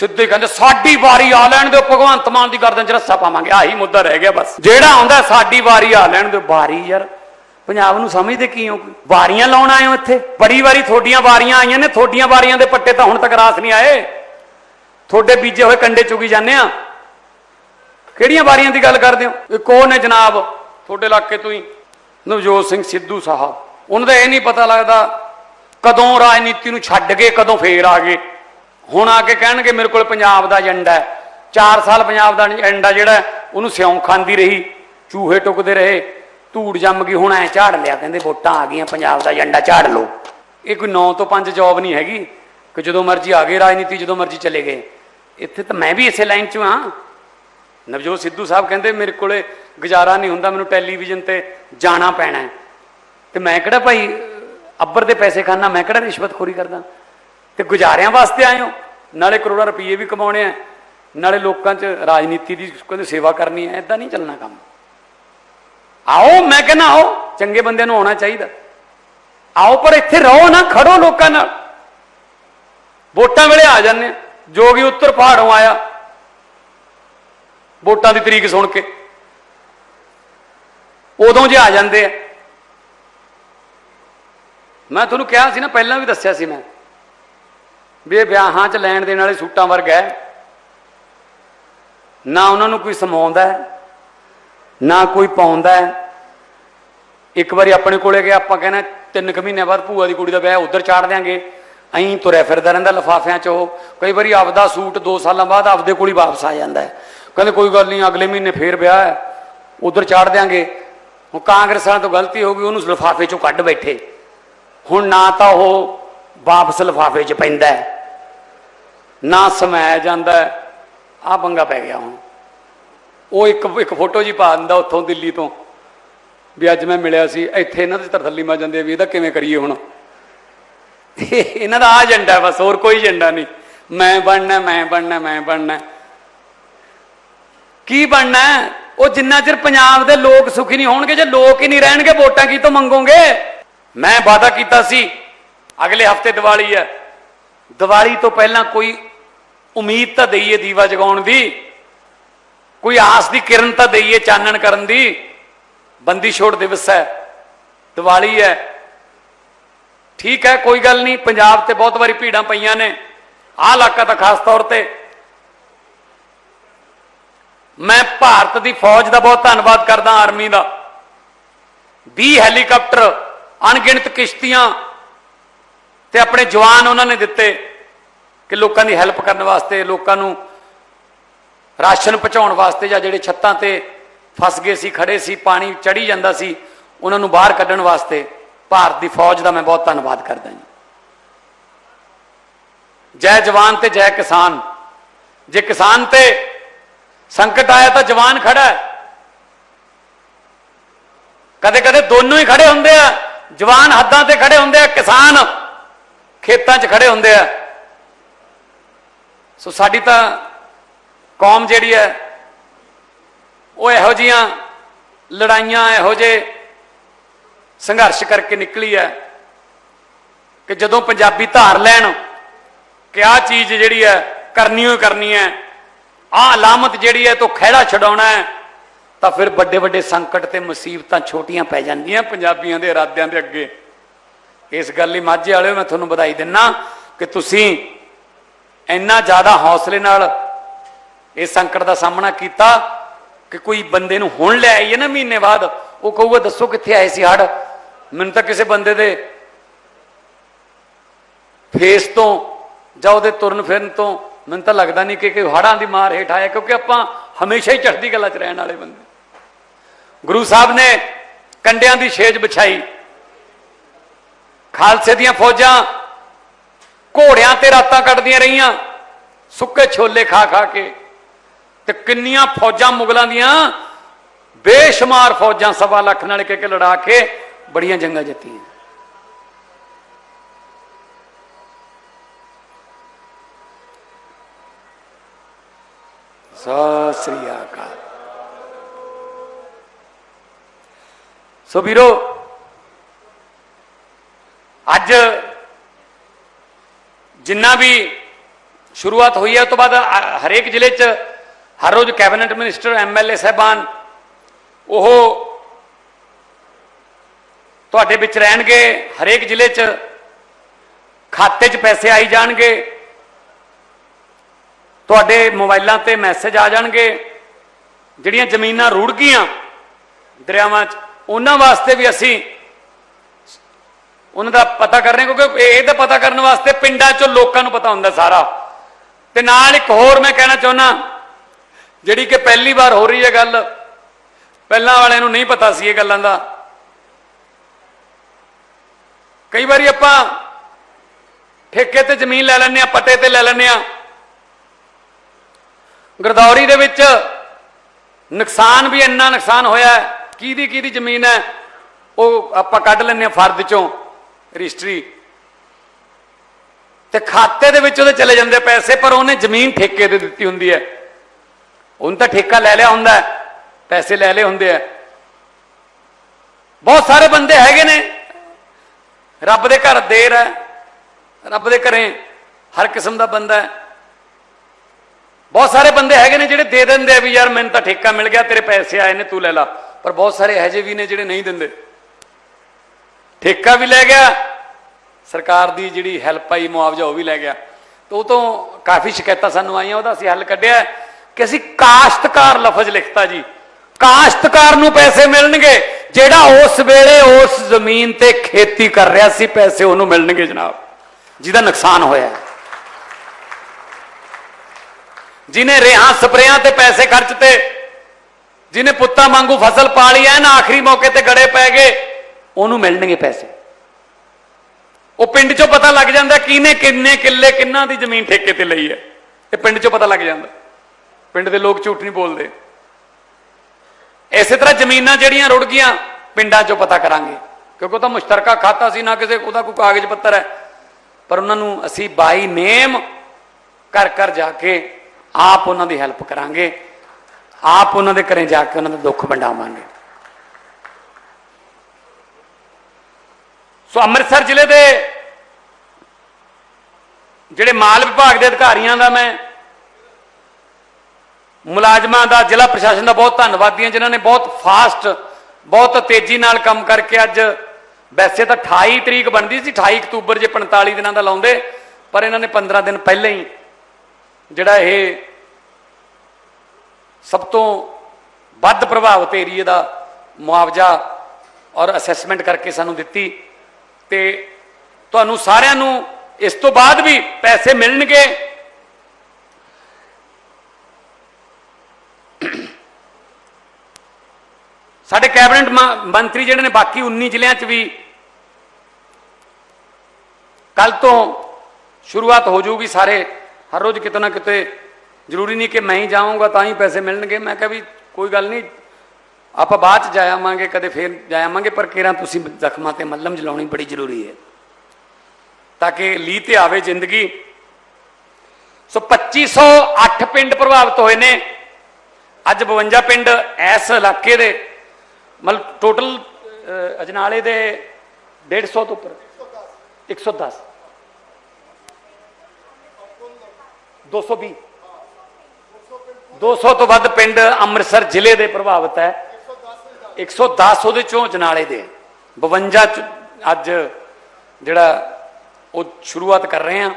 ਸਿੱਧੇ ਕਹਿੰਦੇ, ਸਾਡੀ ਵਾਰੀ ਆ ਲੈਣ ਦਿਓ, ਭਗਵੰਤ ਮਾਨ ਦੀ ਗਰਦਨ 'ਚ ਰੱਸਾ ਪਾਵਾਂਗੇ। ਆਹੀ ਮੁੱਦਾ ਰਹਿ ਗਿਆ ਬਸ। ਜਿਹੜਾ ਆਉਂਦਾ, ਸਾਡੀ ਵਾਰੀ ਆ ਲੈਣ ਦਿਓ। ਵਾਰੀ ਯਾਰ, ਪੰਜਾਬ ਨੂੰ ਸਮਝਦੇ ਕੀ ਹੋ? ਵਾਰੀਆਂ ਲਾਉਣ ਆਏ ਹੋ ਇੱਥੇ? ਬੜੀ ਵਾਰੀ ਤੁਹਾਡੀਆਂ ਵਾਰੀਆਂ ਆਈਆਂ ਨੇ, ਤੁਹਾਡੀਆਂ ਵਾਰੀਆਂ ਦੇ ਪੱਟੇ ਤਾਂ ਹੁਣ ਤੱਕ ਰਾਸ ਨਹੀਂ ਆਏ। ਤੁਹਾਡੇ ਬੀਜੇ ਹੋਏ ਕੰਡੇ ਚੁਗੀ ਜਾਂਦੇ ਆ। ਕਿਹੜੀਆਂ ਵਾਰੀਆਂ ਦੀ ਗੱਲ ਕਰਦੇ ਹੋ? ਇਹ ਕੌਣ ਨੇ ਜਨਾਬ, ਤੁਹਾਡੇ ਇਲਾਕੇ ਤੋਂ ਹੀ, ਨਵਜੋਤ ਸਿੰਘ ਸਿੱਧੂ ਸਾਹਿਬ। ਉਹਨਾਂ ਦਾ ਇਹ ਨਹੀਂ ਪਤਾ ਲੱਗਦਾ ਕਦੋਂ ਰਾਜਨੀਤੀ ਨੂੰ ਛੱਡ ਕੇ, ਕਦੋਂ ਫੇਰ ਆ ਗਏ। ਹੁਣ ਆ ਕੇ ਕਹਿਣਗੇ ਮੇਰੇ ਕੋਲ ਪੰਜਾਬ ਦਾ ਏਜੰਡਾ ਹੈ। 4 ਸਾਲ ਪੰਜਾਬ ਦਾ ਏਜੰਡਾ ਜਿਹੜਾ ਉਹਨੂੰ ਸਿਉਂ ਖਾਂਦੀ ਰਹੀ, ਚੂਹੇ ਟੁਕਦੇ ਰਹੇ, ਧੂੜ ਜੰਮ ਗਈ, ਹੁਣ ਐ ਝਾੜ ਲਿਆ, ਕਹਿੰਦੇ ਵੋਟਾਂ ਆ ਗਈਆਂ, ਪੰਜਾਬ ਦਾ ਏਜੰਡਾ ਝਾੜ ਲਓ। ਇਹ ਕੋਈ 9 ਤੋਂ 5 ਜੌਬ ਨਹੀਂ ਹੈਗੀ, ਕਿ ਜਦੋਂ ਮਰਜ਼ੀ ਆ ਗਏ ਰਾਜਨੀਤੀ, ਜਦੋਂ ਮਰਜ਼ੀ ਚਲੇ ਗਏ। ਇੱਥੇ ਤਾਂ ਮੈਂ ਵੀ ਇਸੇ ਲਾਈਨ 'ਚ ਹਾਂ। ਨਵਜੋਤ ਸਿੱਧੂ ਸਾਹਿਬ ਕਹਿੰਦੇ, ਮੇਰੇ ਕੋਲੇ ਗੁਜ਼ਾਰਾ ਨਹੀਂ ਹੁੰਦਾ, ਮੈਨੂੰ ਟੈਲੀਵਿਜ਼ਨ ਤੇ ਜਾਣਾ ਪੈਣਾ ਤੇ ਮੈਂ ਕਿਹੜਾ ਭਾਈ ਅੱਬਰ ਦੇ ਪੈਸੇ ਖਾਣਾ ਮੈਂ ਕਿਹੜਾ ਰਿਸ਼ਵਤਖੋਰੀ ਕਰਦਾ? ਤੇ ਗੁਜ਼ਾਰਿਆਂ ਵਾਸਤੇ ਆਏ ਹੋ? ਨਾਲੇ ਕਰੋੜਾਂ ਰੁਪਏ ਵੀ ਕਮਾਉਣੇ ਆ। ਨਾਲੇ ਲੋਕਾਂ 'ਚ ਰਾਜਨੀਤੀ ਦੀ ਕਹਿੰਦੇ ਸੇਵਾ ਕਰਨੀ ਹੈ ਐਦਾਂ ਨਹੀਂ ਚੱਲਣਾ ਕੰਮ। ਆਓ, ਮੈਂ ਕਹਿੰਦਾ ਆਓ, ਚੰਗੇ ਬੰਦਿਆਂ ਨੂੰ ਆਉਣਾ ਚਾਹੀਦਾ। ਆਓ, ਪਰ ਇੱਥੇ ਰਹੋ ਨਾ, ਖੜੋ ਲੋਕਾਂ ਨਾਲ। ਵੋਟਾਂ ਵੇਲੇ ਆ ਜਾਂਦੇ ਆ। ਜੋਗੀ ਉੱਤਰ ਪਹਾੜੋਂ ਆਇਆ, ਵੋਟਾਂ ਦੀ ਤਰੀਕ ਸੁਣ ਕੇ। ਉਦੋਂ ਜੇ ਆ ਜਾਂਦੇ ਆ। ਮੈਂ ਤੁਹਾਨੂੰ ਕਿਹਾ ਸੀ ਨਾ, ਪਹਿਲਾਂ ਵੀ ਦੱਸਿਆ ਸੀ ਮੈਂ। ਵੀ ਇਹ ਵਿਆਹਾਂ 'ਚ ਲੈਣ ਦੇਣ ਵਾਲੇ ਸੂਟਾਂ ਵਰਗਾ ਹੈ। ਨਾ ਉਹਨਾਂ ਨੂੰ ਕੋਈ ਸਮਾਉਂਦਾ ਹੈ, ਨਾ ਕੋਈ ਪਾਉਂਦਾ ਹੈ। ਇੱਕ ਵਾਰੀ ਆਪਣੇ ਕੋਲੇ ਗਿਆ ਆਪਾਂ ਕਹਿੰਦੇ ਤਿੰਨ ਕੁ ਮਹੀਨਿਆਂ ਬਾਅਦ ਭੂਆ ਦੀ ਕੁੜੀ ਦਾ ਵਿਆਹ ਉਧਰ ਚਾੜ ਦਿਆਂਗੇ। ਐਂ ਤੁਰਿਆ ਫਿਰਦਾ ਰਹਿੰਦਾ ਲਫਾਫਿਆਂ 'ਚ ਉਹ। ਕਈ ਵਾਰੀ ਆਪਦਾ ਸੂਟ 2 ਸਾਲਾਂ ਬਾਅਦ ਆਪਦੇ ਕੋਲ ਹੀ ਵਾਪਸ ਆ ਜਾਂਦਾ ਹੈ। ਕਹਿੰਦੇ ਕੋਈ ਗੱਲ ਨਹੀਂ, ਅਗਲੇ ਮਹੀਨੇ ਫੇਰ ਵਿਆਹ ਹੈ, ਉਧਰ ਚਾੜ ਦਿਆਂਗੇ। ਹੁਣ ਕਾਂਗਰਸਾਂ ਤੋਂ ਗਲਤੀ ਹੋ ਗਈ, ਉਹਨੂੰ ਲਫਾਫੇ 'ਚੋਂ ਕੱਢ ਬੈਠੇ। ਹੁਣ ਨਾ ਤਾਂ ਉਹ ਵਾਪਸ ਲਫਾਫੇ 'ਚ ਪੈਂਦਾ ਨਾ ਸਮਾਇਆ ਜਾਂਦਾ ਆ ਪੰਗਾ ਪੈ ਗਿਆ ਹੁਣ। ਉਹ ਇੱਕ ਇੱਕ ਫੋਟੋ ਜੀ ਪਾ ਦਿੰਦਾ ਉੱਥੋਂ ਦਿੱਲੀ ਤੋਂ, ਵੀ ਅੱਜ ਮੈਂ ਮਿਲਿਆ ਸੀ, ਇੱਥੇ ਇਹਨਾਂ ਦੇ ਤਰਥੱਲੀ ਮਾ ਜਾਂਦੇ ਵੀ ਇਹਦਾ ਕਿਵੇਂ ਕਰੀਏ ਹੁਣ? ਇਹਨਾਂ ਦਾ ਆ ਏਜੰਡਾ ਬਸ, ਹੋਰ ਕੋਈ ਏਜੰਡਾ ਨਹੀਂ। ਮੈਂ ਬਣਨਾ ਮੈਂ ਬਣਨਾ ਮੈਂ ਬਣਨਾ। ਕੀ ਬਣਨਾ ਉਹ ਜਿੰਨਾ ਚਿਰ ਪੰਜਾਬ ਦੇ ਲੋਕ ਸੁਖੀ ਨਹੀਂ ਹੋਣਗੇ, ਜੇ ਲੋਕ ਹੀ ਨਹੀਂ ਰਹਿਣਗੇ, ਵੋਟਾਂ ਕੀ ਤੋਂ ਮੰਗੋਗੇ? ਮੈਂ ਵਾਅਦਾ ਕੀਤਾ ਸੀ ਅਗਲੇ ਹਫ਼ਤੇ ਦੀਵਾਲੀ ਹੈ। ਦੀਵਾਲੀ ਤੋਂ ਪਹਿਲਾਂ ਕੋਈ ਉਮੀਦ ਤਾਂ ਦਈਏ ਦੀਵਾ ਜਗਾਉਣ ਦੀ, ਕੋਈ ਆਸ ਦੀ ਕਿਰਨ ਤਾਂ ਦਈਏ ਚਾਨਣ ਕਰਨ ਦੀ। ਬੰਦੀ ਛੋੜ ਦਿਵਸ ਹੈ, ਦੀਵਾਲੀ ਹੈ। ਠੀਕ ਹੈ, ਕੋਈ ਗੱਲ ਨਹੀਂ, ਪੰਜਾਬ ਤੇ ਬਹੁਤ ਵਾਰੀ ਭੀੜਾਂ ਪਈਆਂ ਨੇ। ਆਹ ਇਲਾਕਾ ਤਾਂ ਖਾਸ ਤੌਰ ਤੇ। ਮੈਂ ਭਾਰਤ ਦੀ ਫੌਜ ਦਾ ਬਹੁਤ ਧੰਨਵਾਦ ਕਰਦਾ, ਆਰਮੀ ਦਾ। 20 ਹੈਲੀਕਾਪਟਰ, ਅਣਗਿਣਤ ਕਿਸ਼ਤੀਆਂ ਤੇ ਆਪਣੇ ਜਵਾਨ ਉਹਨਾਂ ਨੇ ਦਿੱਤੇ ਕਿ ਲੋਕਾਂ ਦੀ ਹੈਲਪ ਕਰਨ ਵਾਸਤੇ, ਲੋਕਾਂ ਨੂੰ ਰਾਸ਼ਨ ਪਹੁੰਚਾਉਣ ਵਾਸਤੇ ਜਾਂ ਜਿਹੜੇ ਛੱਤਾਂ ਤੇ ਫਸ ਗਏ ਸੀ, ਖੜੇ ਸੀ, ਪਾਣੀ ਚੜੀ ਜਾਂਦਾ ਸੀ, ਉਹਨਾਂ ਨੂੰ ਬਾਹਰ ਕੱਢਣ ਵਾਸਤੇ ਭਾਰਤ ਦੀ ਫੌਜ ਦਾ ਮੈਂ ਬਹੁਤ ਧੰਨਵਾਦ ਕਰਦਾ ਜੀ। ਜੈ ਜਵਾਨ ਤੇ ਜੈ ਕਿਸਾਨ। ਜੇ ਕਿਸਾਨ ਤੇ ਸੰਕਟ ਆਇਆ ਤਾਂ ਜਵਾਨ ਖੜਾ ਹੈ। ਕਦੇ ਕਦੇ ਦੋਨੋਂ ਹੀ ਖੜੇ ਹੁੰਦੇ ਆ, ਜਵਾਨ ਹੱਦਾਂ ਤੇ ਖੜੇ ਹੁੰਦੇ ਆ, ਕਿਸਾਨ ਖੇਤਾਂ 'ਚ ਖੜੇ ਹੁੰਦੇ ਆ। ਸੋ ਸਾਡੀ ਤਾਂ ਕੌਮ ਜਿਹੜੀ ਹੈ ਉਹ ਇਹੋ ਜੀਆਂ ਲੜਾਈਆਂ ਇਹੋ ਜੇ ਸੰਘਰਸ਼ ਕਰਕੇ ਨਿਕਲੀ ਹੈ ਕਿ ਜਦੋਂ ਪੰਜਾਬੀ ਧਾਰ ਲੈਣ ਕਿ ਆਹ ਚੀਜ਼ ਜਿਹੜੀ ਹੈ ਕਰਨੀ ਹੋਈ ਕਰਨੀ ਹੈ ਆਹ ਅਲਾਮਤ ਜਿਹੜੀ ਹੈ ਤੋਂ ਖਹਿੜਾ ਛਡਾਉਣਾ ਹੈ ਤਾਂ ਫਿਰ ਵੱਡੇ ਵੱਡੇ ਸੰਕਟ ਤੇ ਮੁਸੀਬਤਾਂ ਛੋਟੀਆਂ ਪੈ ਜਾਂਦੀਆਂ ਪੰਜਾਬੀਆਂ ਦੇ ਇਰਾਦਿਆਂ ਦੇ ਅੱਗੇ। ਇਸ ਗੱਲ ਲਈ ਮਾਝੇ ਵਾਲਿਓ ਮੈਂ ਤੁਹਾਨੂੰ ਵਧਾਈ ਦਿੰਨਾ ਕਿ ਤੁਸੀਂ ਇੰਨਾ ਜ਼ਿਆਦਾ ਹੌਸਲੇ ਨਾਲ ਇਸ ਸੰਕਟ ਦਾ ਸਾਹਮਣਾ ਕੀਤਾ ਕਿ ਕੋਈ ਬੰਦੇ ਨੂੰ ਹੁਣ ਲੈ ਆਈਏ ਨਾ ਮਹੀਨੇ ਬਾਅਦ, ਉਹ ਕਹੂਗਾ, ਦੱਸੋ ਕਿੱਥੇ ਆਏ ਸੀ ਹੜ ਮੈਨੂੰ ਤਾਂ ਕਿਸੇ ਬੰਦੇ ਦੇ ਫੇਸ ਤੋਂ ਜਾਂ ਉਹਦੇ ਤੁਰਨ ਫਿਰਨ ਤੋਂ ਮੈਨੂੰ ਤਾਂ ਲੱਗਦਾ ਨਹੀਂ ਕਿ ਕੋਈ ਹੜਾਂ ਦੀ ਮਾਰ ਹੇਠ ਆਇਆ, ਕਿਉਂਕਿ ਆਪਾਂ ਹਮੇਸ਼ਾ ਹੀ ਚੜ੍ਹਦੀ ਕਲਾ 'ਚ ਰਹਿਣ ਵਾਲੇ ਬੰਦੇ। ਗੁਰੂ ਸਾਹਿਬ ਨੇ ਕੰਡਿਆਂ ਦੀ ਛੇਜ ਵਿਛਾਈ। ਖਾਲਸੇ ਦੀਆਂ ਫੌਜਾਂ ਘੋੜਿਆਂ ਤੇ ਰਾਤਾਂ ਕੱਟਦੀਆਂ ਰਹੀਆਂ, ਸੁੱਕੇ ਛੋਲੇ ਖਾ ਖਾ ਕੇ। ਤੇ ਕਿੰਨੀਆਂ ਫੌਜਾਂ ਮੁਗਲਾਂ ਦੀਆਂ ਬੇਸ਼ੁਮਾਰ ਫੌਜਾਂ, ਸਵਾ ਲੱਖ ਨਾਲ ਇੱਕ ਇੱਕ ਲੜਾ ਕੇ ਬੜੀਆਂ ਜੰਗਾਂ ਜਿੱਤੀਆਂ। ਸਤਿ ਸ੍ਰੀ ਅਕਾਲ। ਸੋ ਵੀਰੋ ਅੱਜ ਜਿੰਨਾ ਵੀ ਸ਼ੁਰੂਆਤ ਹੋਈ ਹੈ ਉਸ ਤੋਂ ਬਾਅਦ ਹਰੇਕ ਜ਼ਿਲ੍ਹੇ 'ਚ ਹਰ ਰੋਜ਼ ਕੈਬਨਿਟ ਮਿਨਿਸਟਰ ਐਮਐਲਏ ਸਾਹਿਬਾਨ ਉਹ ਤੁਹਾਡੇ ਵਿੱਚ ਰਹਿਣਗੇ, ਹਰੇਕ ਜ਼ਿਲ੍ਹੇ 'ਚ ਖਾਤੇ 'ਚ ਪੈਸੇ ਆਈ ਜਾਣਗੇ, ਤੁਹਾਡੇ ਮੋਬਾਈਲਾਂ ਤੇ ਮੈਸੇਜ ਆ ਜਾਣਗੇ, ਜਿਹੜੀਆਂ ਜ਼ਮੀਨਾਂ ਰੁੜ ਗਈਆਂ ਦਰਿਆਵਾਂ 'ਚ, ਉਹਨਾਂ ਵਾਸਤੇ ਵੀ ਅਸੀਂ ਉਹਨਾਂ ਦਾ ਪਤਾ ਕਰ ਰਹੇ ਕਿਉਂਕਿ ਇਹ ਤਾਂ ਪਤਾ ਕਰਨ ਵਾਸਤੇ ਪਿੰਡਾਂ 'ਚੋਂ ਲੋਕਾਂ ਨੂੰ ਪਤਾ ਹੁੰਦਾ ਸਾਰਾ। ਤੇ ਨਾਲ ਇੱਕ ਹੋਰ ਮੈਂ ਕਹਿਣਾ ਚਾਹੁੰਦਾ ਜਿਹੜੀ ਕਿ ਪਹਿਲੀ ਵਾਰ ਹੋ ਰਹੀ ਹੈ ਗੱਲ, ਪਹਿਲਾਂ ਵਾਲਿਆਂ ਨੂੰ ਨਹੀਂ ਪਤਾ ਸੀ ਇਹ ਗੱਲਾਂ ਦਾ। ਕਈ ਵਾਰੀ ਆਪਾਂ ਠੇਕੇ ਤੇ ਜ਼ਮੀਨ ਲੈ ਲੈਂਦੇ ਆ ਪੱਟੇ ਤੇ ਲੈ ਲੈਂਦੇ ਆ ਗਰਦੌਰੀ ਦੇ ਵਿੱਚ ਨੁਕਸਾਨ ਵੀ ਇੰਨਾ ਨੁਕਸਾਨ ਹੋਇਆ ਕਿਹਦੀ ਕਿਹਦੀ ਜ਼ਮੀਨ ਹੈ, ਉਹ ਆਪਾਂ ਕੱਢ ਲੈਂਦੇ ਆ ਫਰਦ ਚੋਂ। ਰਜਿਸਟਰੀ। ਤੇ ਖਾਤੇ ਦੇ ਵਿੱਚ ਉਹਦੇ ਚਲੇ ਜਾਂਦੇ ਪੈਸੇ, ਪਰ ਉਹਨੇ ਜ਼ਮੀਨ ਠੇਕੇ ਤੇ ਦਿੱਤੀ ਹੁੰਦੀ ਹੈ। ਉਹਨ ਤਾਂ ਠੇਕਾ ਲੈ ਲਿਆ ਹੁੰਦਾ ਪੈਸੇ ਲੈ ਲਏ ਹੁੰਦੇ ਆ ਬਹੁਤ ਸਾਰੇ ਬੰਦੇ ਹੈਗੇ ਨੇ। ਰੱਬ ਦੇ ਘਰ ਦੇਰ ਹੈ, ਰੱਬ ਦੇ ਘਰੇ ਹਰ ਕਿਸਮ ਦਾ ਬੰਦਾ ਹੈ। ਬਹੁਤ ਸਾਰੇ ਬੰਦੇ ਹੈਗੇ ਨੇ ਜਿਹੜੇ ਦੇ ਦਿੰਦੇ ਆ ਵੀ ਯਾਰ ਮੈਨੂੰ ਤਾਂ ਠੇਕਾ ਮਿਲ ਗਿਆ, ਤੇਰੇ ਪੈਸੇ ਆਏ ਨੇ, ਤੂੰ ਲੈ ਲਾ। ਪਰ ਬਹੁਤ ਸਾਰੇ ਇਹੋ ਜਿਹੇ ਵੀ ਨੇ ਜਿਹੜੇ ਨਹੀਂ ਦਿੰਦੇ। ਠੇਕਾ ਵੀ ਲੈ ਗਿਆ, ਸਰਕਾਰ ਦੀ ਜਿਹੜੀ ਹੈਲਪ ਆਈ, ਮੁਆਵਜ਼ਾ ਉਹ ਵੀ ਲੈ ਗਿਆ। ਤੇ ਉਹ ਤੋਂ ਕਾਫੀ ਸ਼ਿਕਾਇਤਾਂ ਸਾਨੂੰ ਆਈਆਂ, ਉਹਦਾ ਅਸੀਂ ਹੱਲ ਕੱਢਿਆ ਕਿ ਅਸੀਂ ਕਾਸ਼ਤਕਾਰ ਲਫ਼ਜ਼ ਲਿਖਤਾ ਜੀ। ਕਾਸ਼ਤਕਾਰ ਨੂੰ ਪੈਸੇ ਮਿਲਣਗੇ, ਜਿਹੜਾ ਉਸ ਵੇਲੇ ਉਸ ਜ਼ਮੀਨ ਤੇ ਖੇਤੀ ਕਰ ਰਿਹਾ ਸੀ, ਪੈਸੇ ਉਹਨੂੰ ਮਿਲਣਗੇ ਜਨਾਬ। ਜਿਹਦਾ ਨੁਕਸਾਨ ਹੋਇਆ ਹੈ। ਜਿਹਨੇ ਰੇਹਾਂ ਸਪਰੇਆਂ ਤੇ ਪੈਸੇ ਖਰਚਤੇ ਜਿਹਨੇ ਪੁੱਤਾਂ ਵਾਂਗੂ ਫਸਲ ਪਾਲੀ ਐ ਨਾ ਆਖਰੀ ਮੌਕੇ ਤੇ ਗੜੇ ਪੈ ਗਏ ਉਹਨੂੰ ਮਿਲਣਗੇ ਪੈਸੇ। ਉਹ ਪਿੰਡ ਚੋਂ ਪਤਾ ਲੱਗ ਜਾਂਦਾ ਕਿਹਨੇ ਕਿੰਨੇ ਕਿੱਲੇ ਕਿੰਨਾ ਦੀ ਜ਼ਮੀਨ ਠੇਕੇ ਤੇ ਲਈ ਹੈ। ਇਹ ਪਿੰਡ ਚੋਂ ਪਤਾ ਲੱਗ ਜਾਂਦਾ। ਪਿੰਡ ਦੇ ਲੋਕ ਝੂਠ ਨਹੀਂ ਬੋਲਦੇ। ਇਸੇ ਤਰ੍ਹਾਂ ਜ਼ਮੀਨਾਂ ਜਿਹੜੀਆਂ ਰੁੜ ਗਈਆਂ, ਪਿੰਡਾਂ ਚੋਂ ਪਤਾ ਕਰਾਂਗੇ। ਕਿਉਂਕਿ ਉਹ ਤਾਂ ਮੁਸ਼ਤਰਕਾ ਖਾਤਾ ਸੀ, ਨਾ ਕਿਸੇ, ਉਹਦਾ ਕੋਈ ਕਾਗਜ਼ ਪੱਤਰ ਹੈ। ਪਰ ਉਹਨਾਂ ਨੂੰ ਅਸੀਂ ਬਾਈ ਨੇਮ ਘਰ ਘਰ ਜਾ ਕੇ ਆਪ ਉਹਨਾਂ ਦੀ ਹੈਲਪ ਕਰਾਂਗੇ। ਆਪ ਉਹਨਾਂ ਦੇ ਘਰੇ ਜਾ ਕੇ ਉਹਨਾਂ ਦਾ ਦੁੱਖ ਵੰਡਾਵਾਂਗੇ। ਸੋ ਅੰਮ੍ਰਿਤਸਰ ਜ਼ਿਲ੍ਹੇ ਦੇ ਜਿਹੜੇ ਮਾਲ ਵਿਭਾਗ ਦੇ ਅਧਿਕਾਰੀਆਂ ਦਾ ਮੈਂ ਮੁਲਾਜ਼ਮਾਂ ਦਾ ਜ਼ਿਲ੍ਹਾ ਪ੍ਰਸ਼ਾਸਨ ਦਾ ਬਹੁਤ ਧੰਨਵਾਦੀ ਹਾਂ, ਜਿਨ੍ਹਾਂ ਨੇ ਬਹੁਤ ਫਾਸਟ ਬਹੁਤ ਤੇਜ਼ੀ ਨਾਲ ਕੰਮ ਕਰਕੇ ਅੱਜ ਵੈਸੇ ਤਾਂ 28 ਤਰੀਕ ਬਣਦੀ ਸੀ 28 ਅਕਤੂਬਰ ਜੇ 45 ਦਿਨਾਂ ਦਾ ਲਾਉਂਦੇ, ਪਰ ਇਹਨਾਂ ਨੇ 15 ਦਿਨ ਪਹਿਲਾਂ ਹੀ ਜਿਹੜਾ ਇਹ ਸਭ ਤੋਂ ਵੱਧ ਪ੍ਰਭਾਵਿਤ ਏਰੀਏ ਦਾ ਮੁਆਵਜ਼ਾ ਔਰ ਅਸੈਸਮੈਂਟ ਕਰਕੇ ਸਾਨੂੰ ਦਿੱਤੀ। ਤੇ ਤੁਹਾਨੂੰ ਸਾਰਿਆਂ ਨੂੰ ਇਸ ਤੋਂ ਬਾਅਦ ਵੀ ਪੈਸੇ ਮਿਲਣਗੇ। ਸਾਡੇ ਕੈਬਨਿਟ ਮ- ਮੰਤਰੀ ਜਿਹੜੇ ਨੇ, ਬਾਕੀ 19 ਜ਼ਿਲ੍ਹਿਆਂ 'ਚ ਵੀ ਕੱਲ ਤੋਂ ਸ਼ੁਰੂਆਤ ਹੋ ਜਾਊਗੀ ਸਾਰੇ। ਹਰ ਰੋਜ਼ ਕਿਤੇ ਨਾ ਕਿਤੇ ਜ਼ਰੂਰੀ ਨਹੀਂ ਕਿ ਮੈਂ ਹੀ ਜਾਵਾਂਗਾ ਤਾਂ ਹੀ ਪੈਸੇ ਮਿਲਣਗੇ। ਮੈਂ ਕਿਹਾ ਵੀ ਕੋਈ ਗੱਲ ਨਹੀਂ ਆਪਾਂ ਬਾਅਦ ਚ ਜਾ ਆਵਾਂਗੇ ਕਦੇ ਫੇਰ ਜਾ ਆਵਾਂਗੇ ਪਰ ਕਿਰਾਂ ਤੁਸੀਂ ਜ਼ਖਮਾਂ ਤੇ ਮੱਲਮ ਜਲਾਉਣੀ ਬੜੀ ਜ਼ਰੂਰੀ ਹੈ। ਤਾਂ ਕਿ ਲੀ ਤੇ ਆਵੇ ਜ਼ਿੰਦਗੀ। ਸੋ 2508 ਪਿੰਡ ਪ੍ਰਭਾਵਿਤ ਹੋਏ ਨੇ। ਅੱਜ 52 ਪਿੰਡ ਇਸ ਇਲਾਕੇ ਦੇ, ਮਤਲਬ ਟੋਟਲ ਅਜਨਾਲੇ ਦੇ 150 ਤੋਂ ਉੱਪਰ। 110 220 200 ਤੋਂ ਵੱਧ ਪਿੰਡ ਅੰਮ੍ਰਿਤਸਰ ਜ਼ਿਲ੍ਹੇ ਦੇ ਪ੍ਰਭਾਵਿਤ ਹੈ। 110 ਉਹਦੇ ਚੋਂ ਜਨਾਲੇ ਦੇ। 52 ਚ ਅੱਜ ਜਿਹੜਾ ਉਹ ਸ਼ੁਰੂਆਤ ਕਰ ਰਹੇ ਹਾਂ।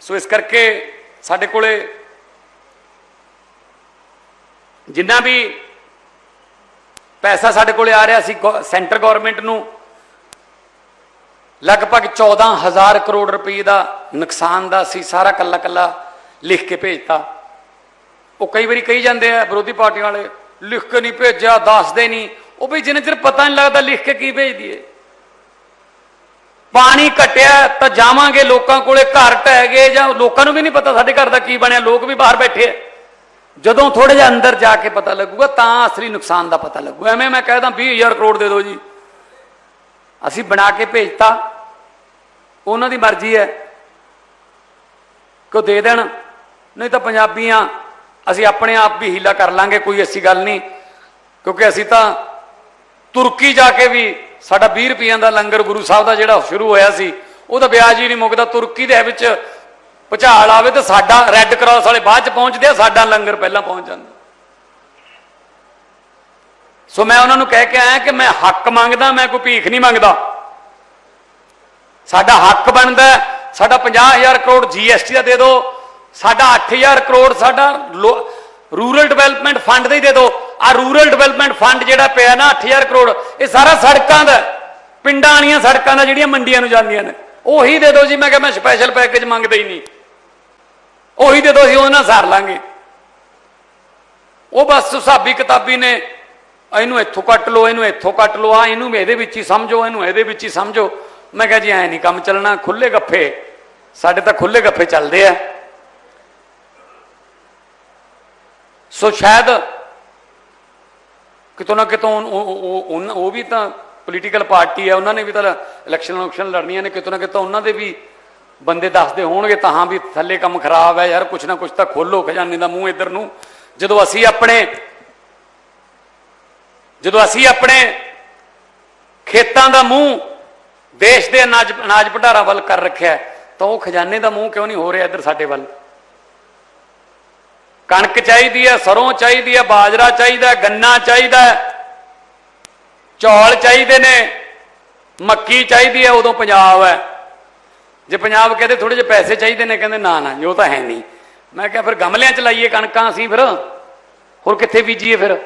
ਸੋ ਇਸ ਕਰਕੇ ਸਾਡੇ ਕੋਲੇ ਜਿੰਨਾ ਵੀ ਪੈਸਾ ਸਾਡੇ ਕੋਲੇ ਆ ਰਿਹਾ ਸੀ, ਗੌ- ਸੈਂਟਰ ਗਵਰਨਮੈਂਟ ਨੂੰ, ਲਗਭਗ 14000 ਕਰੋੜ ਰੁਪਏ ਦਾ ਨੁਕਸਾਨ ਦਾ ਸੀ, ਸਾਰਾ ਕੱਲਾ ਕੱਲਾ ਲਿਖ ਕੇ ਭੇਜਤਾ। ਉਹ ਕਈ ਵਾਰੀ ਕਹੀ ਜਾਂਦੇ ਆ, ਵਿਰੋਧੀ ਪਾਰਟੀਆਂ ਵਾਲੇ ਲਿਖ ਕੇ ਨਹੀਂ ਭੇਜਿਆ, ਦੱਸਦੇ ਨਹੀਂ। ਉਹ ਵੀ ਜਿੰਨੇ ਚਿਰ ਪਤਾ ਨਹੀਂ ਲੱਗਦਾ ਲਿਖ ਕੇ ਕੀ ਭੇਜ ਦਈਏ। ਪਾਣੀ ਘਟਿਆ ਤਾਂ ਜਾਵਾਂਗੇ ਲੋਕਾਂ ਕੋਲੇ, ਘਰ ਟਹਿ ਗਏ ਜਾਂ ਲੋਕਾਂ ਨੂੰ ਵੀ ਨਹੀਂ ਪਤਾ ਸਾਡੇ ਘਰ ਦਾ ਕੀ ਬਣਿਆ, ਲੋਕ ਵੀ ਬਾਹਰ ਬੈਠੇ ਆ। ਜਦੋਂ ਥੋੜੇ ਜਿਹਾ ਅੰਦਰ ਜਾ ਕੇ ਪਤਾ ਲੱਗੂਗਾ, ਤਾਂ ਅਸਲੀ ਨੁਕਸਾਨ ਦਾ ਪਤਾ ਲੱਗੂ। ਐਵੇਂ ਮੈਂ ਕਹਿਦਾ 20000 ਕਰੋੜ ਦੇ ਦਿਓ ਜੀ। ਅਸੀਂ ਬਣਾ ਕੇ ਭੇਜਤਾ, ਉਹਨਾਂ ਦੀ ਮਰਜ਼ੀ ਹੈ। ਕਿ ਉਹ ਦੇ ਦੇਣ? ਨਹੀਂ ਤਾਂ ਪੰਜਾਬੀਆਂ ਅਸੀਂ ਆਪਣੇ ਆਪ ਵੀ ਹੀਲਾ ਕਰ ਲਾਂਗੇ ਕੋਈ ਐਸੀ ਗੱਲ ਨਹੀਂ। ਕਿਉਂਕਿ ਅਸੀਂ ਤਾਂ ਤੁਰਕੀ ਜਾ ਕੇ ਵੀ ਸਾਡਾ 20 ਰੁਪਈਆਂ ਦਾ ਲੰਗਰ ਗੁਰੂ ਸਾਹਿਬ ਦਾ ਜਿਹੜਾ ਸ਼ੁਰੂ ਹੋਇਆ ਸੀ ਉਹਦਾ ਵਿਆਜ ਹੀ ਨਹੀਂ ਮੁੱਕਦਾ। ਤੁਰਕੀ ਦੇ ਵਿੱਚ ਭੁਚਾਲ ਆਵੇ ਤੇ ਸਾਡਾ ਰੈੱਡ ਕਰਾਸ ਵਾਲੇ ਬਾਅਦ ਚ ਪਹੁੰਚਦੇ ਆ ਸਾਡਾ ਲੰਗਰ ਪਹਿਲਾਂ ਪਹੁੰਚ ਜਾਂਦਾ। ਸੋ ਮੈਂ ਉਹਨਾਂ ਨੂੰ ਕਹਿ ਕੇ ਆਇਆ ਕਿ ਮੈਂ ਹੱਕ ਮੰਗਦਾ ਮੈਂ ਕੋਈ ਭੀਖ ਨਹੀਂ ਮੰਗਦਾ। ਸਾਡਾ ਹੱਕ ਬਣਦਾ ਹੈ, ਸਾਡਾ 50000 ਕਰੋੜ ਜੀਐਸਟੀ ਦਾ ਦੇ ਦਿਓ। ਸਾਡਾ 8000 ਕਰੋੜ ਸਾਡਾ ਰੂਰਲ ਡਿਵੈਲਪਮੈਂਟ ਫੰਡ ਦਾ ਹੀ ਦੇ ਦਿਓ ਆ ਰੂਰਲ ਡਿਵੈਲਪਮੈਂਟ ਫੰਡ ਜਿਹੜਾ ਪਿਆ ਨਾ 8000 ਕਰੋੜ, ਇਹ ਸਾਰਾ ਸੜਕਾਂ ਦਾ, ਪਿੰਡਾਂ ਵਾਲੀਆਂ ਸੜਕਾਂ ਦਾ ਜਿਹੜੀਆਂ ਮੰਡੀਆਂ ਨੂੰ ਜਾਂਦੀਆਂ ਨੇ। ਉਹੀ ਦੇ ਦਿਓ ਜੀ, ਮੈਂ ਕਿਹਾ ਮੈਂ ਸਪੈਸ਼ਲ ਪੈਕੇਜ ਮੰਗਦਾ ਹੀ ਨਹੀਂ। ਉਹੀ ਦੇ ਦਿਓ ਅਸੀਂ ਉਹਨਾਂ ਨਾਲ ਸਾਰ ਲਾਂਗੇ। ਉਹ ਬਸ ਹਿਸਾਬੀ ਕਿਤਾਬੀ ਨੇ, ਇਹਨੂੰ ਇੱਥੋਂ ਕੱਟ ਲਓ, ਇਹਨੂੰ ਇੱਥੋਂ ਕੱਟ ਲਓ ਆ ਇਹਨੂੰ ਇਹਦੇ ਵਿੱਚ ਹੀ ਸਮਝੋ, ਇਹਨੂੰ ਇਹਦੇ ਵਿੱਚ ਹੀ ਸਮਝੋ। ਮੈਂ ਕਿਹਾ ਜੀ, ਐ ਨਹੀਂ ਕੰਮ ਚੱਲਣਾ ਖੁੱਲੇ ਗੱਫੇ। ਸਾਡੇ ਤਾਂ ਖੁੱਲੇ ਗੱਫੇ ਚੱਲਦੇ ਆ। ਸੋ ਸ਼ਾਇਦ ਕਿਤੋਂ ਨਾ ਕਿਤੋਂ ਉਹ- ਉਹ ਵੀ ਤਾਂ ਪੋਲੀਟੀਕਲ ਪਾਰਟੀ ਹੈ ਉਹਨਾਂ ਨੇ ਵੀ ਤਾਂ ਇਲੈਕਸ਼ਨ ਇਲੈਕਸ਼ਨ ਲੜਨੀਆਂ ਨੇ, ਕਿਤੋਂ ਨਾ ਕਿਤੋਂ ਉਹਨਾਂ ਦੇ ਵੀ ਬੰਦੇ ਦੱਸਦੇ ਹੋਣਗੇ ਤਾਂ ਹਾਂ ਵੀ ਥੱਲੇ ਕੰਮ ਖਰਾਬ ਹੈ ਯਾਰ, ਕੁਛ ਨਾ ਕੁਛ ਤਾਂ ਖੋਲੋ ਖਜ਼ਾਨੇ ਦਾ ਮੂੰਹ ਇੱਧਰ ਨੂੰ। ਜਦੋਂ ਅਸੀਂ ਆਪਣੇ ਜਦੋਂ ਅਸੀਂ ਆਪਣੇ ਖੇਤਾਂ ਦਾ ਮੂੰਹ ਦੇਸ਼ ਦੇ ਅਨਾਜ ਅਨਾਜ ਭੰਡਾਰਾਂ ਵੱਲ ਕਰ ਰੱਖਿਆ ਤਾਂ ਉਹ ਖਜ਼ਾਨੇ ਦਾ ਮੂੰਹ ਕਿਉਂ ਨਹੀਂ ਹੋ ਰਿਹਾ ਇੱਧਰ ਸਾਡੇ ਵੱਲ? ਕਣਕ ਚਾਹੀਦੀ ਹੈ, ਸਰੋਂ ਚਾਹੀਦੀ ਹੈ, ਬਾਜਰਾ ਚਾਹੀਦਾ ਗੰਨਾ ਚਾਹੀਦਾ ਚੌਲ ਚਾਹੀਦੇ ਨੇ, ਮੱਕੀ ਚਾਹੀਦੀ ਹੈ, ਉਦੋਂ ਪੰਜਾਬ ਹੈ। ਜੇ ਪੰਜਾਬ ਕਹਿੰਦੇ ਥੋੜੇ ਜਿਹੇ ਪੈਸੇ ਚਾਹੀਦੇ ਨੇ, ਕਹਿੰਦੇ ਨਾ ਨਾ ਜੋ ਤਾਂ ਹੈ ਨਹੀਂ। ਮੈਂ ਕਿਹਾ ਫਿਰ ਗਮਲਿਆਂ ਚ ਲਾਈਏ ਕਣਕਾਂ ਅਸੀਂ ਫਿਰ, ਹੋਰ ਕਿੱਥੇ ਬੀਜੀਏ ਫਿਰ?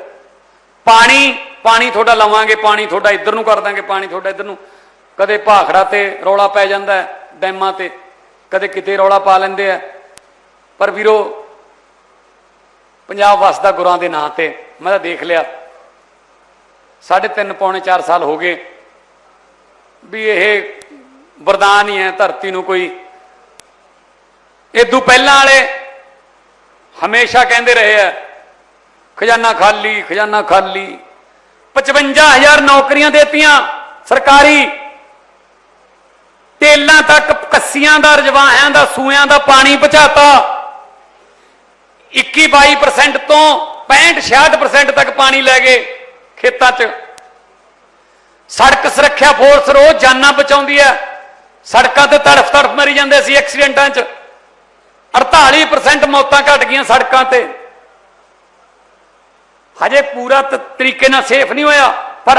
ਪਾਣੀ ਪਾਣੀ ਤੁਹਾਡਾ ਲਵਾਂਗੇ, ਪਾਣੀ ਤੁਹਾਡਾ ਇੱਧਰ ਨੂੰ ਕਰ ਦਾਂਗੇ, ਪਾਣੀ ਤੁਹਾਡਾ ਇੱਧਰ ਨੂੰ। ਕਦੇ ਭਾਖੜਾ ਤੇ ਰੌਲਾ ਪੈ ਜਾਂਦਾ ਡੈਮਾਂ ਤੇ, ਕਦੇ ਕਿਤੇ ਰੌਲਾ ਪਾ ਲੈਂਦੇ ਆ ਪਰ ਵੀਰੋ ਪੰਜਾਬ ਵਸਦਾ ਗੁਰਾਂ ਦੇ ਨਾਂ ਤੇ। ਮੈਂ ਤਾਂ ਦੇਖ ਲਿਆ। ਸਾਢੇ ਤਿੰਨ ਪੌਣੇ 4 ਸਾਲ ਹੋ ਗਏ ਵੀ ਇਹ ਵਰਦਾਨ ਹੀ ਹੈ ਧਰਤੀ ਨੂੰ ਕੋਈ। ਇਦੋਂ ਪਹਿਲਾਂ ਵਾਲੇ ਹਮੇਸ਼ਾ ਕਹਿੰਦੇ ਰਹੇ ਆ, ਖਜ਼ਾਨਾ ਖਾਲੀ ਖਜ਼ਾਨਾ ਖਾਲੀ। 55000 ਨੌਕਰੀਆਂ ਦੇਤੀਆਂ ਸਰਕਾਰੀ। ਤੇਲਾਂ ਤੱਕ ਕੱਸੀਆਂ ਦਾ, ਰਜਵਾਹਿਆਂ ਦਾ ਸੂਆਂ ਦਾ ਪਾਣੀ ਪਹੁੰਚਾਤਾ। 21-22% ਤੋਂ 65-66% ਤੱਕ ਪਾਣੀ ਲੈ ਗਏ ਖੇਤਾਂ 'ਚ। ਸੜਕ ਸੁਰੱਖਿਆ ਫੋਰਸ ਰੋਜ਼ ਜਾਨਾਂ ਬਚਾਉਂਦੀ ਹੈ। ਸੜਕਾਂ ਤੇ ਤੜਫ ਤੜਫ ਮਰੀ ਜਾਂਦੇ ਸੀ ਐਕਸੀਡੈਂਟਾਂ 'ਚ। 48% ਮੌਤਾਂ ਘਟ ਗਈਆਂ ਸੜਕਾਂ ਤੇ। ਹਜੇ ਪੂਰਾ ਤਰੀਕੇ ਨਾਲ ਸੇਫ ਨਹੀਂ ਹੋਇਆ, ਪਰ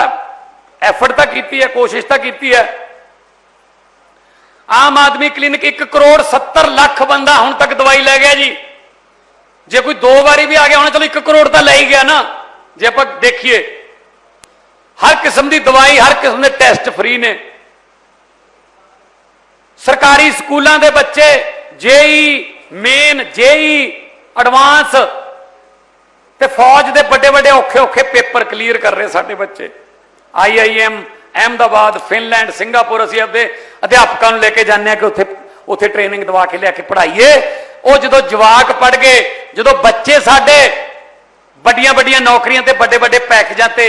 ਐਫਰਟ ਤਾਂ ਕੀਤੀ ਹੈ, ਕੋਸ਼ਿਸ਼ ਤਾਂ ਕੀਤੀ ਹੈ। ਆਮ ਆਦਮੀ ਕਲੀਨਿਕ 1 ਕਰੋੜ 70 ਲੱਖ ਬੰਦਾ ਹੁਣ ਤੱਕ ਦਵਾਈ ਲੈ ਗਿਆ ਜੀ। ਜੇ ਕੋਈ ਦੋ ਵਾਰੀ ਵੀ ਆ ਗਿਆ, ਹੁਣ ਚਲੋ 1 ਕਰੋੜ ਤਾਂ ਲੈ ਹੀ ਗਿਆ ਨਾ। ਜੇ ਆਪਾਂ ਦੇਖੀਏ, ਹਰ ਕਿਸਮ ਦੀ ਦਵਾਈ, ਹਰ ਕਿਸਮ ਦੇ ਟੈਸਟ ਫ੍ਰੀ ਨੇ। ਸਰਕਾਰੀ ਸਕੂਲਾਂ ਦੇ ਬੱਚੇ, ਜੇਈ ਮੇਨ, ਜੇਈ ਐਡਵਾਂਸ ਤੇ ਫੌਜ ਦੇ ਵੱਡੇ ਵੱਡੇ ਔਖੇ ਔਖੇ ਪੇਪਰ ਕਲੀਅਰ ਕਰ ਰਹੇ ਸਾਡੇ ਬੱਚੇ। ਆਈਆਈਐਮ ਅਹਿਮਦਾਬਾਦ, ਫਿਨਲੈਂਡ, ਸਿੰਗਾਪੁਰ, ਅਸੀਂ ਆਪਦੇ ਅਧਿਆਪਕਾਂ ਨੂੰ ਲੈ ਕੇ ਜਾਂਦੇ ਆ ਕਿ ਉੱਥੇ ਉੱਥੇ ਟ੍ਰੇਨਿੰਗ ਦਵਾ ਕੇ ਲਿਆ ਕੇ ਪੜ੍ਹਾਈਏ। ਉਹ ਜਦੋਂ ਜਵਾਕ ਪੜ ਗਏ, ਜਦੋਂ ਬੱਚੇ ਸਾਡੇ ਵੱਡੀਆਂ ਵੱਡੀਆਂ ਨੌਕਰੀਆਂ ਤੇ ਵੱਡੇ ਵੱਡੇ ਪੈਕੇਜਾਂ ਤੇ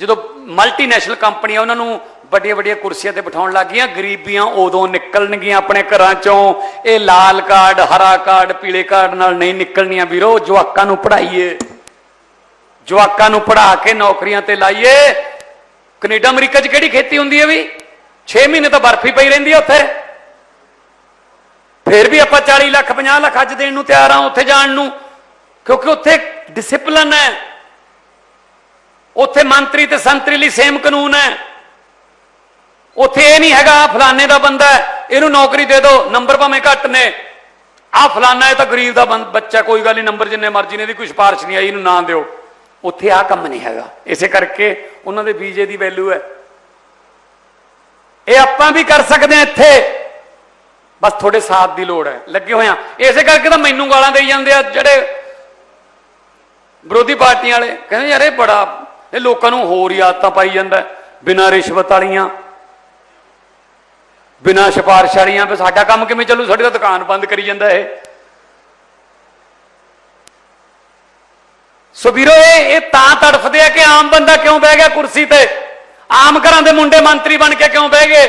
ਜਦੋਂ ਮਲਟੀਨੈਸ਼ਨਲ ਕੰਪਨੀਆਂ ਉਹਨਾਂ ਨੂੰ ਵੱਡੀਆਂ ਵੱਡੀਆਂ ਕੁਰਸੀਆਂ ਤੇ ਬਿਠਾਉਣ ਲੱਗ ਗਈਆਂ, ਗਰੀਬੀਆਂ ਉਦੋਂ ਨਿਕਲਣਗੀਆਂ ਆਪਣੇ ਘਰਾਂ ਚੋਂ। ਇਹ ਲਾਲ ਕਾਰਡ, ਹਰਾ ਕਾਰਡ, ਪੀਲੇ ਕਾਰਡ ਨਾਲ ਨਹੀਂ ਨਿਕਲਣੀਆਂ ਵੀਰੋ, ਜਵਾਕਾਂ ਨੂੰ ਪੜ੍ਹਾਈਏ। ਜਵਾਕਾਂ ਨੂੰ ਪੜ੍ਹਾ ਕੇ ਨੌਕਰੀਆਂ ਤੇ ਲਾਈਏ। ਕੈਨੇਡਾ, ਅਮਰੀਕਾ 'ਚ ਕਿਹੜੀ ਖੇਤੀ ਹੁੰਦੀ ਹੈ ਵੀ? 6 ਮਹੀਨੇ ਤਾਂ ਬਰਫ਼ੀ ਪਈ ਰਹਿੰਦੀ ਹੈ ਉੱਥੇ। ਫਿਰ ਵੀ ਆਪਾਂ 40 ਲੱਖ 50 ਲੱਖ ਅੱਜ ਦੇਣ ਨੂੰ ਤਿਆਰ ਆ ਉੱਥੇ ਜਾਣ ਨੂੰ। ਕਿਉਂਕਿ ਉੱਥੇ ਡਿਸਪਲਿਨ ਹੈ। ਉੱਥੇ ਮੰਤਰੀ ਤੇ ਸੰਤਰੀ ਲਈ ਸੇਮ ਕਾਨੂੰਨ ਹੈ। ਉੱਥੇ ਇਹ ਨਹੀਂ ਹੈਗਾ, ਆਹ ਫਲਾਣੇ ਦਾ ਬੰਦਾ ਇਹਨੂੰ ਨੌਕਰੀ ਦੇ ਦਿਓ, ਨੰਬਰ ਭਾਵੇਂ ਘੱਟ ਨੇ। ਆ ਫਲਾਣਾ ਇਹ ਤਾਂ ਗਰੀਬ ਦਾ ਬੰ- ਬੱਚਾ ਕੋਈ ਗੱਲ ਨਹੀਂ, ਨੰਬਰ ਜਿੰਨੇ ਮਰਜ਼ੀ ਨੇ, ਇਹਦੀ ਕੋਈ ਸਿਫਾਰਿਸ਼ ਨਹੀਂ ਆਈ, ਇਹਨੂੰ ਨਾ ਦਿਓ। ਉੱਥੇ ਆ ਕੰਮ ਨਹੀਂ ਹੈਗਾ। ਇਸੇ ਕਰਕੇ ਉਹਨਾਂ ਦੇ ਵੀਜ਼ੇ ਦੀ ਵੈਲਿਊ ਹੈ। ਇਹ ਆਪਾਂ ਵੀ ਕਰ ਸਕਦੇ ਹਾਂ ਇੱਥੇ। ਬਸ ਤੁਹਾਡੇ ਸਾਥ ਦੀ ਲੋੜ ਹੈ। ਲੱਗੇ ਹੋਏ ਆ। ਇਸੇ ਕਰਕੇ ਤਾਂ ਮੈਨੂੰ ਗਾਲਾਂ ਦੇਈ ਜਾਂਦੇ ਆ ਜਿਹੜੇ ਵਿਰੋਧੀ ਪਾਰਟੀਆਂ ਵਾਲੇ। ਕਹਿੰਦੇ ਯਾਰ ਇਹ ਬੜਾ ਇਹ ਲੋਕਾਂ ਨੂੰ ਹੋਰ ਹੀ ਆਦਤਾਂ ਪਾਈ ਜਾਂਦਾ ਬਿਨਾਂ ਰਿਸ਼ਵਤ ਵਾਲੀਆਂ, ਬਿਨਾਂ ਸਿਫਾਰਿਸ਼ ਵਾਲੀਆਂ। ਵੀ ਸਾਡਾ ਕੰਮ ਕਿਵੇਂ ਚੱਲੂ? ਸਾਡੀ ਤਾਂ ਦੁਕਾਨ ਬੰਦ ਕਰੀ ਜਾਂਦਾ ਇਹ। ਸੋ ਵੀਰੋ, ਇਹ ਇਹ ਤਾਂ ਤੜਫਦੇ ਆ ਕਿ ਆਮ ਬੰਦਾ ਕਿਉਂ ਬਹਿ ਗਿਆ ਕੁਰਸੀ ਤੇ? ਆਮ ਘਰਾਂ ਦੇ ਮੁੰਡੇ ਮੰਤਰੀ ਬਣ ਕੇ ਕਿਉਂ ਬਹਿ ਗਏ?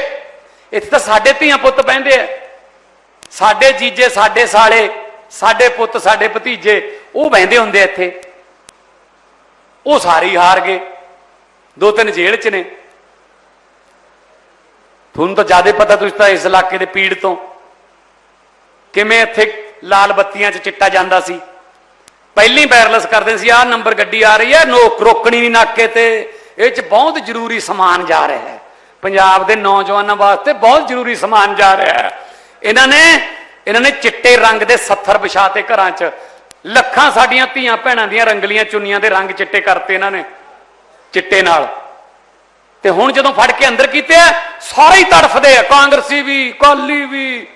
ਇੱਥੇ ਤਾਂ ਸਾਡੇ ਧੀਆਂ ਪੁੱਤ ਬਹਿੰਦੇ ਆ। ਸਾਡੇ ਜੀਜੇ, ਸਾਡੇ ਸਾਲੇ, ਸਾਡੇ ਪੁੱਤ, ਸਾਡੇ ਭਤੀਜੇ, ਉਹ ਬਹਿੰਦੇ ਹੁੰਦੇ ਇੱਥੇ। ਉਹ ਸਾਰੇ ਹਾਰ ਗਏ। ਦੋ ਤਿੰਨ ਜੇਲ੍ਹ 'ਚ ਨੇ। ਤੁਹਾਨੂੰ ਤਾਂ ਜ਼ਿਆਦਾ ਪਤਾ ਤੁਸੀਂ ਤਾਂ ਇਸ ਇਲਾਕੇ ਦੇ ਪੀੜ ਤੋਂ ਕਿਵੇਂ ਇੱਥੇ ਲਾਲ ਬੱਤੀਆਂ 'ਚ ਚਿੱਟਾ ਜਾਂਦਾ ਸੀ। ਪਹਿਲੀ ਬੈਰਲਸ ਕਰਦੇ ਸੀ, ਆਹ ਨੰਬਰ ਗੱਡੀ ਆ ਰਹੀ ਹੈ, ਨੋਕ ਰੋਕਣੀ ਨਹੀਂ ਨਾਕੇ ਤੇ। ਇਹ 'ਚ ਬਹੁਤ ਜ਼ਰੂਰੀ ਸਮਾਨ ਜਾ ਰਿਹਾ ਹੈ। ਪੰਜਾਬ ਦੇ ਨੌਜਵਾਨਾਂ ਵਾਸਤੇ ਬਹੁਤ ਜ਼ਰੂਰੀ ਸਮਾਨ ਜਾ ਰਿਹਾ ਹੈ। ਇਹਨਾਂ ਨੇ ਇਹਨਾਂ ਨੇ ਚਿੱਟੇ ਰੰਗ ਦੇ ਸੱਥਰ ਵਿਛਾਤੇ ਘਰਾਂ 'ਚ। ਲੱਖਾਂ ਸਾਡੀਆਂ ਧੀਆਂ ਭੈਣਾਂ ਦੀਆਂ ਰੰਗਲੀਆਂ ਚੁੰਨੀਆਂ ਦੇ ਰੰਗ ਚਿੱਟੇ ਕਰਤੇ ਇਹਨਾਂ ਨੇ, ਚਿੱਟੇ ਨਾਲ। ਤੇ ਹੁਣ ਜਦੋਂ ਫੜ ਕੇ ਅੰਦਰ ਕੀਤੇ ਆ, ਸਾਰੇ ਹੀ ਤੜਫਦੇ ਆ। ਕਾਂਗਰਸੀ ਵੀ ਕਾਲੀ ਵੀ,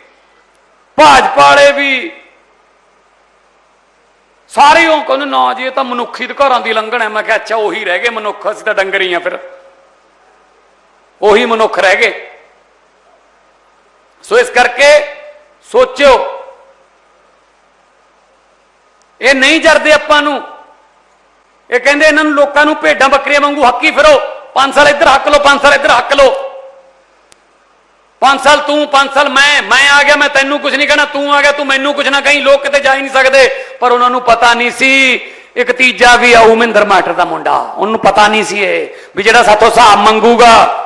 ਭਾਜਪਾ ਵਾਲੇ ਵੀ। ਸਾਰੇ ਉਹ ਕਹਿੰਦੇ, ਨਾ ਜੀ, ਇਹ ਤਾਂ ਮਨੁੱਖੀ ਅਧਿਕਾਰਾਂ ਦੀ ਲੰਘਣ ਹੈ। ਮੈਂ ਕਿਹਾ, ਅੱਛਾ, ਉਹੀ ਰਹਿ ਗਏ ਮਨੁੱਖ, ਅਸੀਂ ਤਾਂ ਡੰਗਰ ਹੀ ਆ ਫਿਰ। ਉਹੀ ਮਨੁੱਖ ਰਹਿ ਗਏ। ਸੋ ਇਸ ਕਰਕੇ ਸੋਚਿਓ। ਇਹ ਨਹੀਂ ਜਰਦੇ ਆਪਾਂ ਨੂੰ। ਇਹ ਕਹਿੰਦੇ ਇਹਨਾਂ ਨੂੰ ਲੋਕਾਂ ਨੂੰ ਭੇਡਾਂ ਬੱਕਰੀਆਂ ਵਾਂਗੂ ਹੱਕੀ ਫਿਰੋ। 5 ਸਾਲ ਇੱਧਰ ਹੱਕ ਲਓ 5 ਸਾਲ ਇੱਧਰ ਹੱਕ ਲਓ। 5 ਸਾਲ ਤੂੰ 5 ਸਾਲ ਮੈਂ ਮੈਂ ਆ ਗਿਆ, ਮੈਂ ਤੈਨੂੰ ਕੁਝ ਨਹੀਂ ਕਹਿਣਾ, ਤੂੰ ਆ ਗਿਆ, ਤੂੰ ਮੈਨੂੰ ਕੁਝ ਨਾ ਕਹੀਂ, ਲੋਕ ਕਿਤੇ ਜਾ ਹੀ ਨਹੀਂ ਸਕਦੇ। ਪਰ ਉਹਨਾਂ ਨੂੰ ਪਤਾ ਨਹੀਂ ਸੀ, ਇੱਕ ਤੀਜਾ ਵੀ ਆਊ ਮਹਿੰਦਰ ਮਾਟਰ ਦਾ ਮੁੰਡਾ। ਉਹਨੂੰ ਪਤਾ ਨਹੀਂ ਸੀ ਇਹ, ਵੀ ਜਿਹੜਾ ਸਾਥੋਂ ਹਿਸਾਬ ਮੰਗੂਗਾ।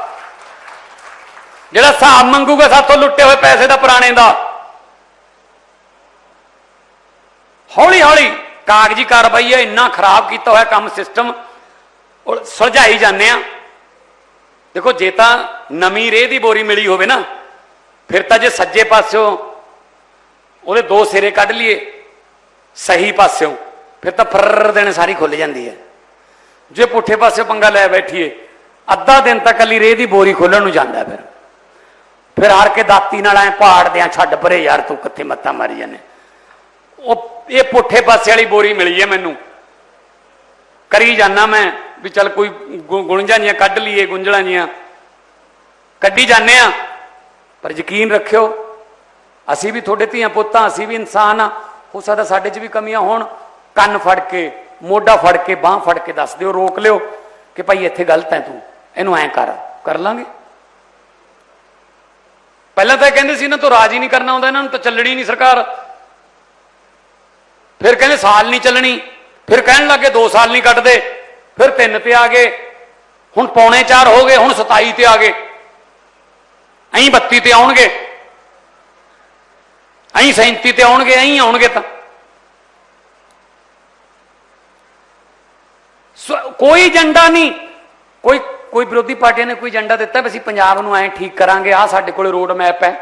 ਜਿਹੜਾ ਹਿਸਾਬ ਮੰਗੂਗਾ ਸਾਥੋਂ ਲੁੱਟੇ ਹੋਏ ਪੈਸੇ ਦਾ ਪੁਰਾਣੇ ਦਾ। ਹੌਲੀ ਹੌਲੀ ਕਾਗਜ਼ੀ ਕਾਰਵਾਈ ਹੈ, ਇੰਨਾ ਖਰਾਬ ਕੀਤਾ ਹੋਇਆ ਕੰਮ ਸਿਸਟਮ ਉਹ ਸੁਲਝਾਈ ਜਾਂਦੇ ਆ। ਦੇਖੋ, ਜੇ ਤਾਂ ਨਵੀਂ ਰੇਹ ਦੀ ਬੋਰੀ ਮਿਲੀ ਹੋਵੇ ਨਾ, ਫਿਰ ਤਾਂ ਜੇ ਸੱਜੇ ਪਾਸਿਓਂ ਉਹਦੇ ਦੋ ਸਿਰੇ ਕੱਢ ਲਈਏ, ਸਹੀ ਪਾਸਿਓਂ, ਫਿਰ ਤਾਂ ਫਰਰ ਦੇਣ ਸਾਰੀ ਖੁੱਲ ਜਾਂਦੀ ਹੈ। ਜੇ ਪੁੱਠੇ ਪਾਸੇ ਪੰਗਾ ਲੈ ਬੈਠੀਏ, ਅੱਧਾ ਦਿਨ ਤੱਕ ਅਲੀ ਰੇਹ ਦੀ ਬੋਰੀ ਖੋਲਣ ਨੂੰ ਜਾਂਦਾ ਫਿਰ। ਫਿਰ ਹਾਰ ਕੇ ਦਾਤੀ ਨਾਲ ਐ ਪਾੜਦੇ ਆ ਛੱਡ ਪਰੇ ਯਾਰ, ਤੂੰ ਕਿੱਥੇ ਮੱਤਾ ਮਾਰੀ ਜਾਂਦੇ? ਉਹ ਇਹ ਪੁੱਠੇ ਪਾਸੇ ਵਾਲੀ ਬੋਰੀ ਮਿਲੀ ਹੈ ਮੈਨੂੰ। ਕਰੀ ਜਾਣਾ ਮੈਂ ਵੀ ਚੱਲ ਕੋਈ ਗੁ- ਗੁਣਜਾਂ ਜੀਆਂ ਕੱਢ ਲਈਏ, ਗੁੰਝਲਾਂ ਜੀਆਂ। ਕੱਢੀ ਜਾਂਦੇ ਆ। ਪਰ ਯਕੀਨ ਰੱਖਿਓ, ਅਸੀਂ ਵੀ ਤੁਹਾਡੇ ਧੀਆਂ ਪੁੱਤਾਂ, ਅਸੀਂ ਵੀ ਇਨਸਾਨ ਆ। ਹੋ ਸਕਦਾ ਸਾਡੇ 'ਚ ਵੀ ਕਮੀਆਂ ਹੋਣ। ਕੰਨ ਫੜ ਕੇ, ਮੋਢਾ ਫੜ ਕੇ, ਬਾਹ ਫੜ ਕੇ ਦੱਸ ਦਿਓ, ਰੋਕ ਲਿਓ ਕਿ ਭਾਈ ਇੱਥੇ ਗਲਤ ਹੈ ਤੂੰ। ਇਹਨੂੰ ਐਂ ਕਰ ਕਰ ਲਾਂਗੇ। ਪਹਿਲਾਂ ਤਾਂ ਇਹ ਕਹਿੰਦੇ ਸੀ ਇਹਨਾਂ ਤੋਂ ਰਾਜ ਹੀ ਨਹੀਂ ਕਰਨਾ ਆਉਂਦਾ ਇਹਨਾਂ ਨੂੰ ਤਾਂ ਚੱਲਣੀ ਨਹੀਂ ਸਰਕਾਰ। ਫਿਰ ਕਹਿੰਦੇ ਸਾਲ ਨਹੀਂ ਚੱਲਣੀ, ਫਿਰ ਕਹਿਣ ਲੱਗੇ 2 ਸਾਲ ਨਹੀਂ ਕੱਟਦੇ, ਫਿਰ 3 ਤੇ ਆ ਗਏ, ਹੁਣ ਪੌਣੇ 4 ਹੋ ਗਏ, ਹੁਣ 27 ਤੇ ਆ ਗਏ। ਐਂ 32 ਤੇ ਆਉਣਗੇ। ਐਂ 37 ਤੇ ਆਉਣਗੇ ਐਂ ਆਉਣਗੇ ਤਾਂ। ਕੋਈ ਏਜੰਡਾ ਨਹੀਂ, ਕੋਈ ਕੋਈ ਵਿਰੋਧੀ ਪਾਰਟੀਆਂ ਨੇ ਕੋਈ ਏਜੰਡਾ ਦਿੱਤਾ ਵੀ ਅਸੀਂ ਪੰਜਾਬ ਨੂੰ ਐਂ ਠੀਕ ਕਰਾਂਗੇ, ਆਹ ਸਾਡੇ ਕੋਲ ਰੋਡ ਮੈਪ ਹੈ।